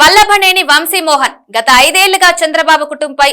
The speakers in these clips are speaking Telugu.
వల్లభనేని వంశీమోహన్ గత ఐదేళ్ళుగా చంద్రబాబు కుటుంబంపై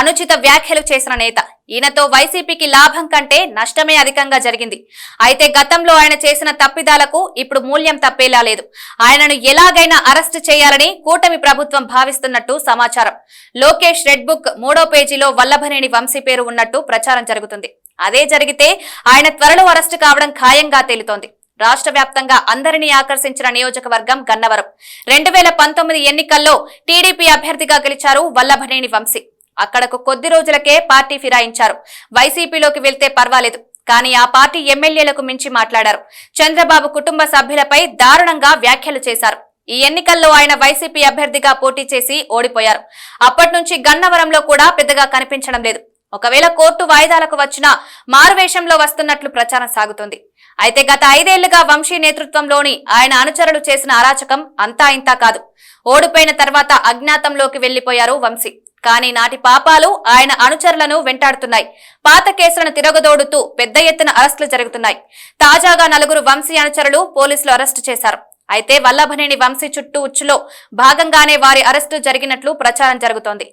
అనుచిత వ్యాఖ్యలు చేసిన నేత. ఈయనతో వైసీపీకి లాభం కంటే నష్టమే అధికంగా జరిగింది. అయితే గతంలో ఆయన చేసిన తప్పిదాలకు ఇప్పుడు మూల్యం తప్పేలా లేదు. ఆయనను ఎలాగైనా అరెస్టు చేయాలని కూటమి ప్రభుత్వం భావిస్తున్నట్టు సమాచారం. లోకేష్ రెడ్ బుక్ మూడో పేజీలో వల్లభనేని వంశీ పేరు ఉన్నట్టు ప్రచారం జరుగుతుంది. అదే జరిగితే ఆయన త్వరలో అరెస్టు కావడం ఖాయంగా తేలుతోంది. రాష్ట్ర వ్యాప్తంగా అందరినీ ఆకర్షించిన నియోజకవర్గం గన్నవరం. రెండు వేల పంతొమ్మిది ఎన్నికల్లో టీడీపీ అభ్యర్థిగా గెలిచారు వల్లభనేని వంశీ. అక్కడకు కొద్ది రోజులకే పార్టీ ఫిరాయించారు. వైసీపీలోకి వెళ్తే పర్వాలేదు. కానీ ఆ పార్టీ ఎమ్మెల్యేలకు మించి మాట్లాడారు. చంద్రబాబు కుటుంబ సభ్యులపై దారుణంగా వ్యాఖ్యలు చేశారు. ఈ ఎన్నికల్లో ఆయన వైసీపీ అభ్యర్థిగా పోటీ చేసి ఓడిపోయారు. అప్పటి నుంచి గన్నవరంలో కూడా పెద్దగా కనిపించడం లేదు. ఒకవేళ కోర్టు వాయిదాలకు వచ్చినా మారువేషంలో వస్తున్నట్లు ప్రచారం సాగుతోంది. అయితే గత ఐదేళ్ళుగా వంశీ నేతృత్వంలోని ఆయన అనుచరులు చేసిన అరాచకం అంతా ఇంతా కాదు. ఓడిపోయిన తర్వాత అజ్ఞాతంలోకి వెళ్ళిపోయారు వంశీ. కానీ నాటి పాపాలు ఆయన అనుచరులను వెంటాడుతున్నాయి. పాత కేసులను తిరగదోడుతూ పెద్ద ఎత్తున అరెస్టులు జరుగుతున్నాయి. తాజాగా నలుగురు వంశీ అనుచరులు పోలీసులు అరెస్టు చేశారు. అయితే వల్లభనేని వంశీ చుట్టూ ఉచ్చులో భాగంగానే వారి అరెస్టు జరిగినట్లు ప్రచారం జరుగుతోంది.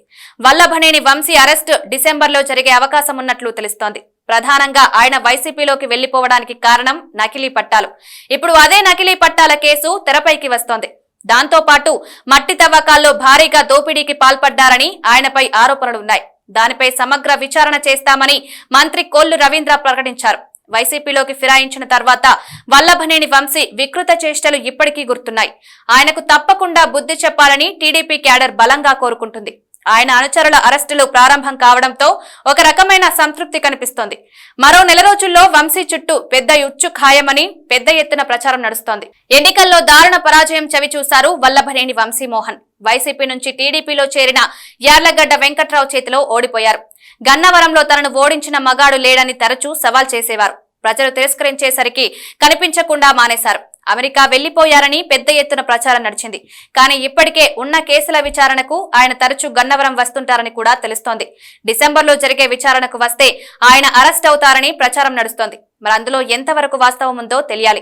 వల్లభనేని వంశీ అరెస్టు డిసెంబర్లో జరిగే అవకాశం ఉన్నట్లు తెలుస్తోంది. ప్రధానంగా ఆయన వైసీపీలోకి వెళ్ళిపోవడానికి కారణం నకిలీ పట్టాలు. ఇప్పుడు అదే నకిలీ పట్టాల కేసు తెరపైకి వస్తోంది. దాంతో పాటు మట్టి తవ్వకాల్లో భారీగా దోపిడీకి పాల్పడ్డారని ఆయనపై ఆరోపణలున్నాయి. దానిపై సమగ్ర విచారణ చేస్తామని మంత్రి కోల్లు రవీంద్ర ప్రకటించారు. వైసీపీలోకి ఫిరాయించిన తర్వాత వల్లభనేని వంశీ వికృత చేష్టలు ఇప్పటికీ గుర్తున్నాయి. ఆయనకు తప్పకుండా బుద్ధి చెప్పాలని టీడీపీ క్యాడర్ బలంగా కోరుకుంటుంది. ఆయన అనుచరుల అరెస్టులు ప్రారంభం కావడంతో ఒక రకమైన సంతృప్తి కనిపిస్తోంది. మరో నెల రోజుల్లో వంశీ చుట్టూ పెద్ద ఉచ్చు ఖాయమని పెద్ద ఎత్తున ప్రచారం నడుస్తోంది. ఎన్నికల్లో దారుణ పరాజయం చవి చూశారు వల్లభనేని వంశీమోహన్ వైసీపీ నుంచి టీడీపీలో చేరిన యార్లగడ్డ వెంకట్రావు చేతిలో ఓడిపోయారు. గన్నవరంలో తనను ఓడించిన మగాడు లేడని తరచూ సవాల్ చేసేవారు. ప్రజలు తిరస్కరించేసరికి కనిపించకుండా మానేశారు. అమెరికా వెళ్ళిపోయారని పెద్ద ఎత్తున ప్రచారం నడిచింది. కానీ ఇప్పటికే ఉన్న కేసుల విచారణకు ఆయన తరచూ గన్నవరం వస్తుంటారని కూడా తెలుస్తోంది. డిసెంబర్లో జరిగే విచారణకు వస్తే ఆయన అరెస్ట్ అవుతారని ప్రచారం నడుస్తోంది. మరి అందులో ఎంతవరకు వాస్తవం ఉందో తెలియాలి.